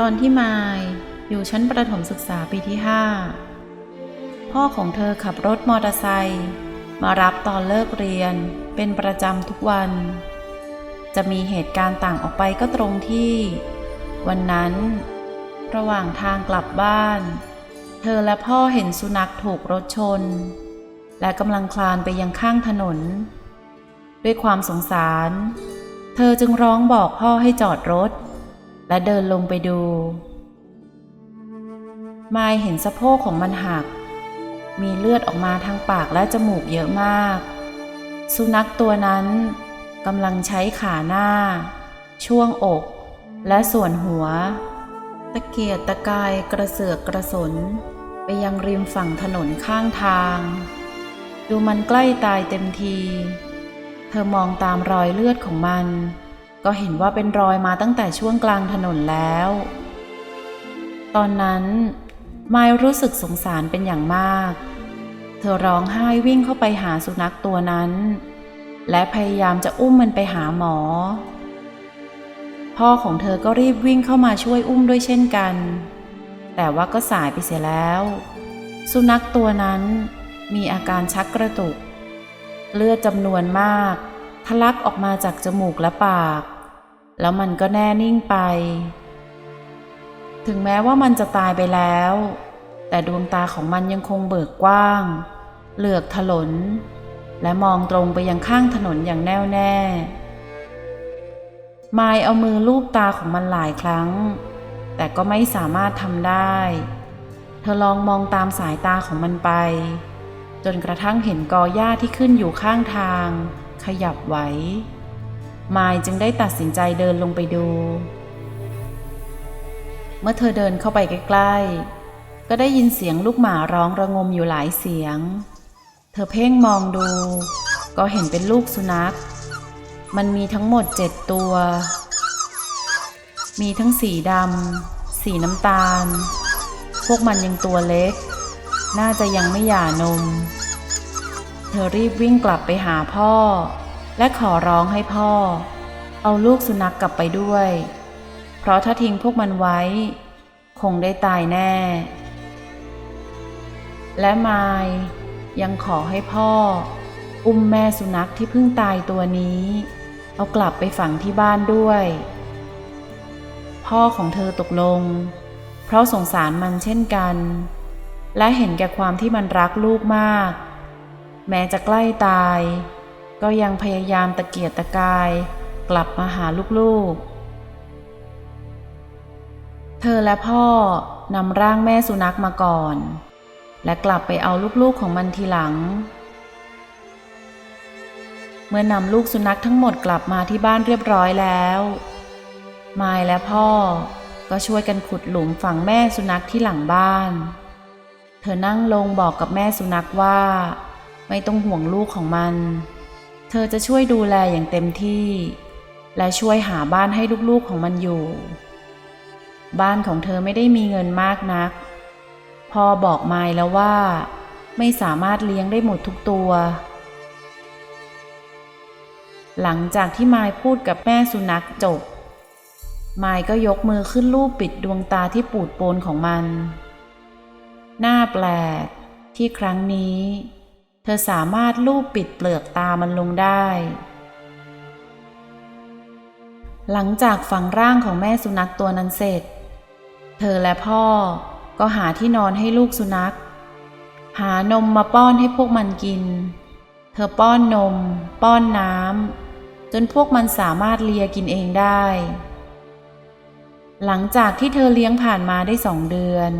ตอนที่มายอยู่ชั้นประถมศึกษาปีที่ห้าพ่อของเธอขับรถมอเตอร์ไซค์มารับตอนเลิกเรียนเป็นประจำทุกวัน จะมีเหตุการณ์ต่างออกไปก็ตรงที่ วันนั้น ระหว่างทางกลับบ้าน เธอและพ่อเห็นสุนัขถูกรถชน และกำลังคลานไปยังข้างถนน ด้วยความสงสาร เธอจึงร้องบอกพ่อให้จอดรถ และเดินลงไปดู มายเห็นสะโพกของมันหัก มีเลือดออกมาทางปากและจมูกเยอะมาก สุนัขตัวนั้นกำลังใช้ขาหน้า ช่วงอก และส่วนหัว ตะเกียกตะกายกระเสือกกระสน ไปยังริมฝั่งถนนข้างทาง ดูมันใกล้ตายเต็มที เธอมองตามรอยเลือดของมัน ก็เห็นว่าเป็นรอยมาตั้งแต่ช่วงกลางถนนแล้ว ตอนนั้น ไมรู้สึกสงสารเป็นอย่างมาก เธอร้องไห้วิ่งเข้าไปหาสุนัขตัวนั้น และพยายามจะอุ้มมันไปหาหมอ พ่อของเธอก็รีบวิ่งเข้ามาช่วยอุ้มด้วยเช่นกัน แต่ว่าก็สายไปเสียแล้ว สุนัขตัวนั้นมีอาการชักกระตุก เลือดจำนวนมากทะลักออกมาจากจมูกและปาก แล้วมันก็แน่นิ่งไป ถึงแม้ว่ามันจะตายไปแล้ว แต่ดวงตาของมันยังคงเบิกกว้าง เหลือกถลน และมองตรงไปยังข้างถนนอย่างแน่วแน่มายเอามือลูบตาของมันหลายครั้ง แต่ก็ไม่สามารถทำได้ เธอลองมองตามสายตาของมันไป จนกระทั่งเห็นกอหญ้าที่ขึ้นอยู่ข้างทาง ขยับไหว มายจึงได้ตัดสินใจเดินลงไปดู เมื่อเธอเดินเข้าไปใกล้ๆ ก็ได้ยินเสียงลูกหมาร้องระงมอยู่หลายเสียง เธอเพ่งมองดู ก็เห็นเป็นลูกสุนัข มันมีทั้งหมดเจ็ดตัว มีทั้งสีดำ สีน้ำตาล พวกมันยังตัวเล็ก น่าจะยังไม่หย่านม เธอรีบวิ่งกลับไปหาพ่อ และขอร้องให้พ่อ เอาลูกสุนัขกกลับไปด้วย เพราะถ้าทิ้งพวกมันไว้ คงได้ตายแน่ และมายยังขอให้พ่อ อุ้มแม่สุนัขที่เพิ่งตายตัวนี้ เอากลับไปฝังที่บ้านด้วย พ่อของเธอตกลง เพราะสงสารมันเช่นกัน และเห็นแก่ความที่มันรักลูกมาก แม้จะใกล้ตาย ก็ยังพยายามตะเกียกตะกาย กลับมาหาลูกๆ เธอและพ่อนำร่างแม่สุนัขมาก่อน และกลับไปเอาลูกๆของมันทีหลัง เมื่อนำลูกสุนัขทั้งหมดกลับมาที่บ้านเรียบร้อยแล้วมายและพ่อก็ช่วยกันขุดหลุมฝังแม่สุนัขที่หลังบ้าน เธอนั่งลงบอกกับแม่สุนัขว่า ไม่ต้องห่วงลูกของมัน ธอจะช่วยดูแลอย่างเต็มที่ และช่วยหาบ้านให้ลูกๆของมันอยู่ บ้านของเธอไม่ได้มีเงินมากนัก พ่อบอกมายแล้วว่า ไม่สามารถเลี้ยงได้หมดทุกตัว หลังจากที่มายพูดกับแม่สุนัขจบมายก็ยกมือขึ้นลูบปิดดวงตาที่ปูดโปนของมัน หน้าแปลกที่ครั้งนี้ เธอสามารถลูบปิดเปลือกตามันลงได้ หลังจากฝังร่างของแม่สุนัขตัวนั้นเสร็จ เธอและพ่อก็หาที่นอนให้ลูกสุนัข หานมมาป้อนให้พวกมันกิน เธอป้อนนม ป้อนน้ำจนพวกมันสามารถเลียกินเองได้ หลังจากที่เธอเลี้ยงผ่านมาได้สองเดือน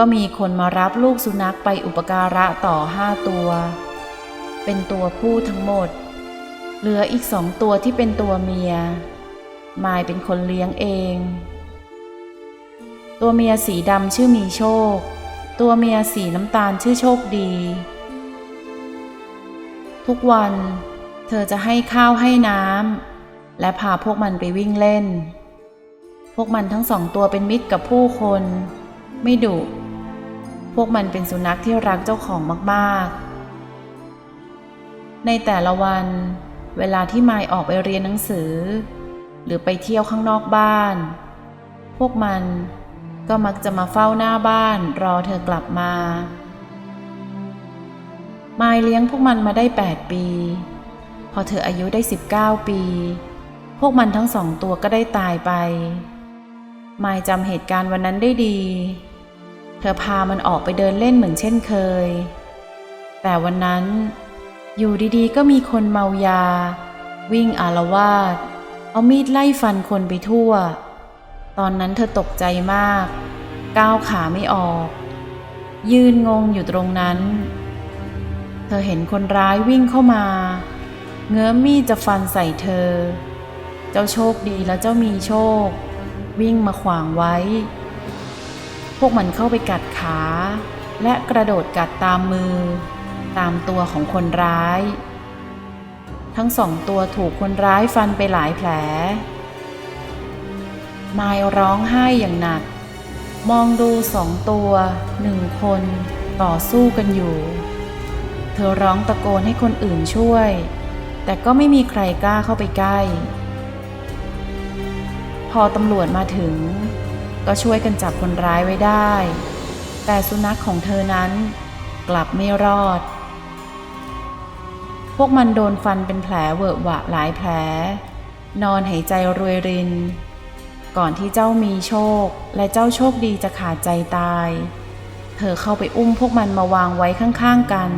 ก็มีคนมารับลูกสุนัขไปอุปการะต่อห้าตัว เป็นตัวผู้ทั้งหมด เหลืออีกสองตัวที่เป็นตัวเมียมายเป็นคนเลี้ยงเอง ตัวเมียสีดำชื่อมีโชค ตัวเมียสีน้ำตาลชื่อโชคดี ทุกวัน เธอจะให้ข้าวให้น้ำและพาพวกมันไปวิ่งเล่น พวกมันทั้งสองตัวเป็นมิตรกับผู้คน ไม่ดุ วกมันเป็นสุนัขที่รักเจ้าของมากๆ ในแต่ละวัน เวลาที่มายออกไปเรียนหนังสือ หรือไปเที่ยวข้างนอกบ้านพพวกมันก็มักจะมาเฝ้าหน้าบ้านรอเธอกลับมามายเลี้ยงพวกมันมาได้ 8 ปี พอเธออายุได้ 19 ปี พวกมันทั้งสองตัวก็ได้ตายไปมายจำเหตุการณ์วันนั้นได้ดี เธอพามันออกไปเดินเล่นเหมือนเช่นเคย แต่วันนั้น อยู่ดีๆ ก็มีคนเมายา วิ่งอารวาสเอามีดไล่ฟันคนไปทั่ว ตอนนั้นเธอตกใจมาก ก้าวขาไม่ออก ยืนงงอยู่ตรงนั้น เธอเห็นคนร้ายวิ่งเข้ามา เงื้อมีดจะฟันใส่เธอ เจ้าโชคดีและเจ้ามีโชค วิ่งมาขวางไว้ พวกมันเข้าไปกัดขา และกระโดดกัดตามมือ ตามตัวของคนร้าย ทั้งสองตัวถูกคนร้ายฟันไปหลายแผล มายร้องไห้อย่างหนัก มองดูสองตัวหนึ่งคนต่อสู้กันอยู่ เธอร้องตะโกนให้คนอื่นช่วย แต่ก็ไม่มีใครกล้าเข้าไปใกล้ พอตำรวจมาถึง ก็ช่วยกันจับคนร้ายไว้ได้ แต่สุนัขของเธอนั้นกลับไม่รอด พวกมันโดนฟันเป็นแผลเวอะหวะหลายแผล นอนหายใจรวยริน ก่อนที่เจ้ามีโชคและเจ้าโชคดีจะขาดใจตาย เธอเข้าไปอุ้มพวกมันมาวางไว้ข้างๆกัน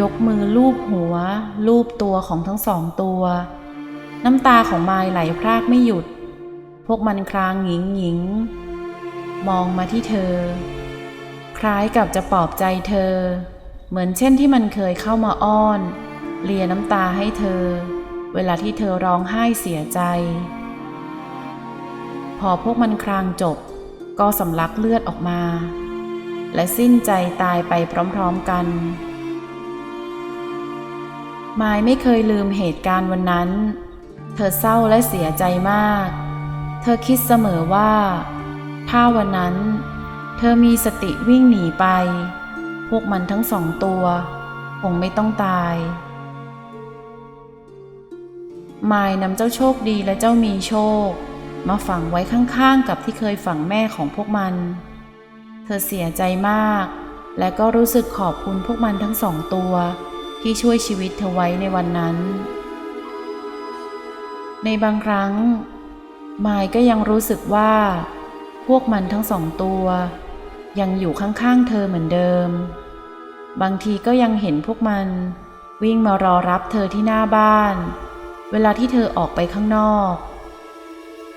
ยกมือลูบหัว ลูบตัวของทั้งสองตัว น้ำตาของมายไหลพรากไม่หยุด พวกมันคลางหงิงหงิง มองมาที่เธอ คล้ายกับจะปลอบใจเธอ เหมือนเช่นที่มันเคยเข้ามาอ้อน เลียน้ำตาให้เธอ เวลาที่เธอร้องไห้เสียใจ พอพวกมันคลางจบ ก็สำลักเลือดออกมา และสิ้นใจตายไปพร้อมๆกันมายไม่เคยลืมเหตุการณ์วันนั้น เธอเศร้าและเสียใจมาก เธอคิดเสมอว่า ถ้าวันนั้น เธอมีสติวิ่งหนีไป พวกมันทั้งสองตัว คงไม่ต้องตายมายนำเจ้าโชคดีและเจ้ามีโชค มาฝังไว้ข้างๆกับที่เคยฝังแม่ของพวกมัน เธอเสียใจมาก และก็รู้สึกขอบคุณพวกมันทั้งสองตัว ที่ช่วยชีวิตเธอไว้ในวันนั้น ในบางครั้ง มายก็ยังรู้สึกว่า พวกมันทั้งสองตัว ยังอยู่ข้างๆเธอเหมือนเดิม บางทีก็ยังเห็นพวกมัน วิ่งมารอรับเธอที่หน้าบ้าน เวลาที่เธอออกไปข้างนอก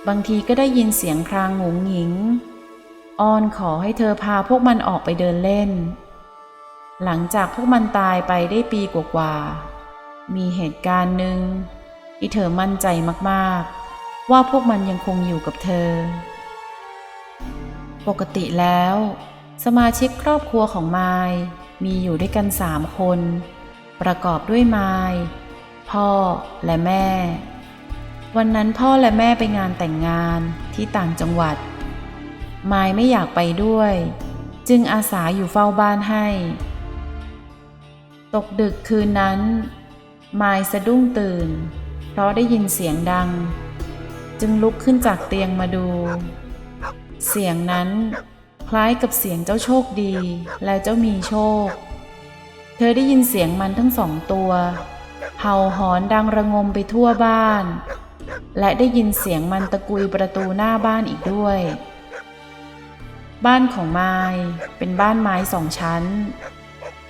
บางทีก็ได้ยินเสียงครางหงุงหงิงอ้อนขอให้เธอพาพวกมันออกไปเดินเล่น หลังจากพวกมันตายไปได้ปีกว่าๆมีเหตุการณ์หนึ่งที่เธอมั่นใจมากๆ ว่าพวกมันยังคงอยู่กับเธอ ปกติแล้ว สมาชิกครอบครัวของไมายมีอยู่ด้วยกันสามคน ประกอบด้วยไมายพ่อและแม่ วันนั้นพ่อและแม่ไปงานแต่งงานที่ต่างจังหวัด ไมายไม่อยากไปด้วย จึงอาสาอยู่เฝ้าบ้านให้ ตกดึกคืนนั้น ไมายสะดุ้งตื่น เพราะได้ยินเสียงดัง จึงลุกขึ้นจากเตียงมาดู เสียงนั้นคล้ายกับเสียงเจ้าโชคดีและเจ้ามีโชค เธอได้ยินเสียงมันทั้งสองตัวเห่าหอนดังระงมไปทั่วบ้าน และได้ยินเสียงมันตะกุยประตูหน้าบ้านอีกด้วย บ้านของไม้เป็นบ้านไม้สองชั้น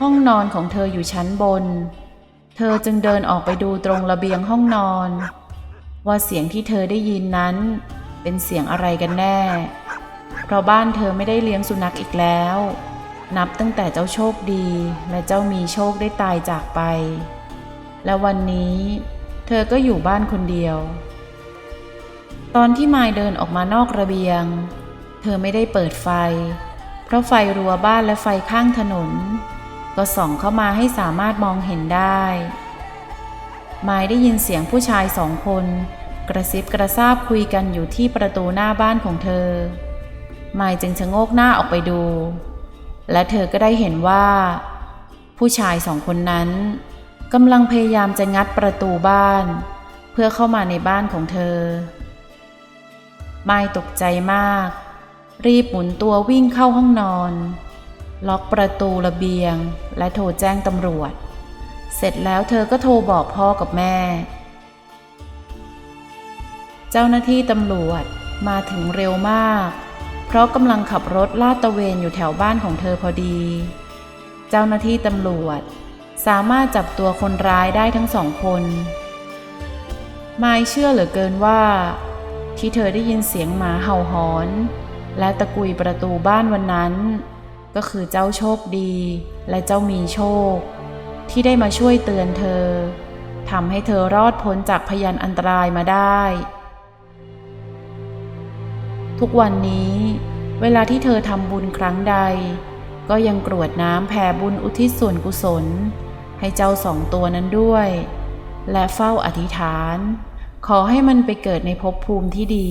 ห้องนอนของเธออยู่ชั้นบน เธอจึงเดินออกไปดูตรงระเบียงห้องนอน ว่าเสียงที่เธอได้ยินนั้น เป็นเสียงอะไรกันแน่ เพราะบ้านเธอไม่ได้เลี้ยงสุนัขอีกแล้ว นับตั้งแต่เจ้าโชคดีและเจ้ามีโชคได้ตายจากไป และวันนี้ เธอก็อยู่บ้านคนเดียว ตอนที่มายเดินออกมานอกระเบียง เธอไม่ได้เปิดไฟ เพราะไฟรั้วบ้านและไฟข้างถนน ก็ส่องเข้ามาให้สามารถมองเห็นได้มายได้ยินเสียงผู้ชายสองคน กระซิบกระซาบคุยกันอยู่ที่ประตูหน้าบ้านของเธอ มายจึงชะโงกหน้าออกไปดู และเธอก็ได้เห็นว่า ผู้ชายสองคนนั้นกำลังพยายามจะงัดประตูบ้าน เพื่อเข้ามาในบ้านของเธอไม่ตกใจมาก รีบหมุนตัววิ่งเข้าห้องนอน ล็อกประตูระเบียง และโทรแจ้งตำรวจ เสร็จแล้วเธอก็โทรบอกพ่อกับแม่ จ้าหน้าที่ตำรวจมาถึงเร็วมาก เพราะกำลังขับรถลาดตระเวนอยู่แถวบ้านของเธอพอดี เจ้าหน้าที่ตำรวจ สามารถจับตัวคนร้ายได้ทั้งสองคนไมายเชื่อเหลือเกินว่า ที่เธอได้ยินเสียงหมาเห่าหอน และตะกุยประตูบ้านวันนั้น ก็คือเจ้าโชคดีและเจ้ามีโชค ที่ได้มาช่วยเตือนเธอทำให้เธอรอดพ้นจากพยานอันตรายมาได้ ทุกวันนี้เวลาที่เธอทำบุญครั้งใด ก็ยังกรวดน้ำแผ่บุญอุทิศส่วนกุศล ให้เจ้าสองตัวนั้นด้วย และเฝ้าอธิษฐาน ขอให้มันไปเกิดในภพภูมิที่ดี